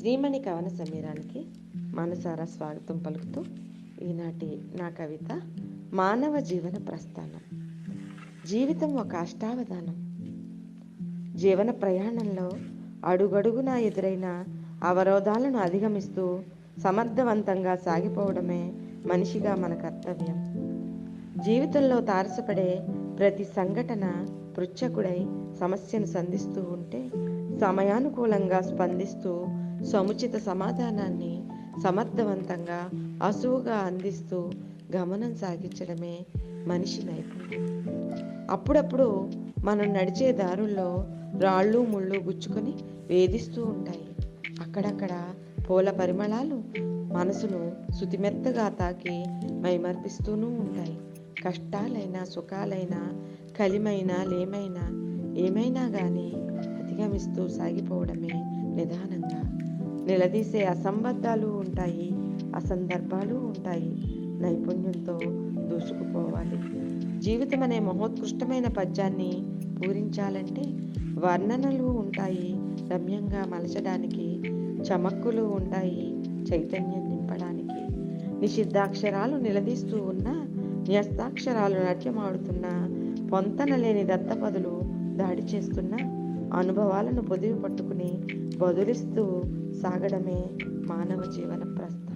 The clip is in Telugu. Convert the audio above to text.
శ్రీమణి కవన సమీరానికి మనసారా స్వాగతం పలుకుతూ ఈనాటి నా కవిత మానవ జీవన ప్రస్థానం. జీవితం ఒక అష్టావధానం. జీవన ప్రయాణంలో అడుగడుగునా ఎదురైన అవరోధాలను అధిగమిస్తూ సమర్థవంతంగా సాగిపోవడమే మనిషిగా మన కర్తవ్యం. జీవితంలో తారసపడే ప్రతి సంఘటన పృచ్ఛకుడై సమస్యను సంధిస్తూ ఉంటే సమయానుకూలంగా స్పందిస్తూ సముచిత సమాధానాన్ని సమర్థవంతంగా అసువుగా అందిస్తూ గమనం సాగించడమే మనిషి నైపుణ్యం అప్పుడప్పుడు మనం నడిచే దారుల్లో రాళ్ళు ముళ్ళు గుచ్చుకొని వేధిస్తూ ఉంటాయి. అక్కడక్కడ పూల పరిమళాలు మనసును శుతిమెత్తగా తాకి మైమర్పిస్తూనూ ఉంటాయి. కష్టాలైనా సుఖాలైనా కలిమైనా లేమైనా ఏమైనా కానీ అధిగమిస్తూ సాగిపోవడమే నిదానంగా. నిలదీసే అసంబద్ధాలు ఉంటాయి అసందర్భాలు ఉంటాయి. నైపుణ్యంతో దూసుకుపోవాలి. జీవితం అనే మహోత్కృష్టమైన పద్యాన్ని పూరించాలంటే వర్ణనలు ఉంటాయి. రమ్యంగా మలచడానికి చమక్కులు ఉంటాయి చైతన్యం నింపడానికి. నిషిద్ధాక్షరాలు నిలదీస్తూ ఉన్న న్యస్తాక్షరాలు నాట్యమాడుతున్న పొంతన లేని దత్తపదులు దాడి చేస్తున్న అనుభవాలను పొదివి పట్టుకుని బదులిస్తూ సాగడమే మానవ జీవన ప్రస్థానం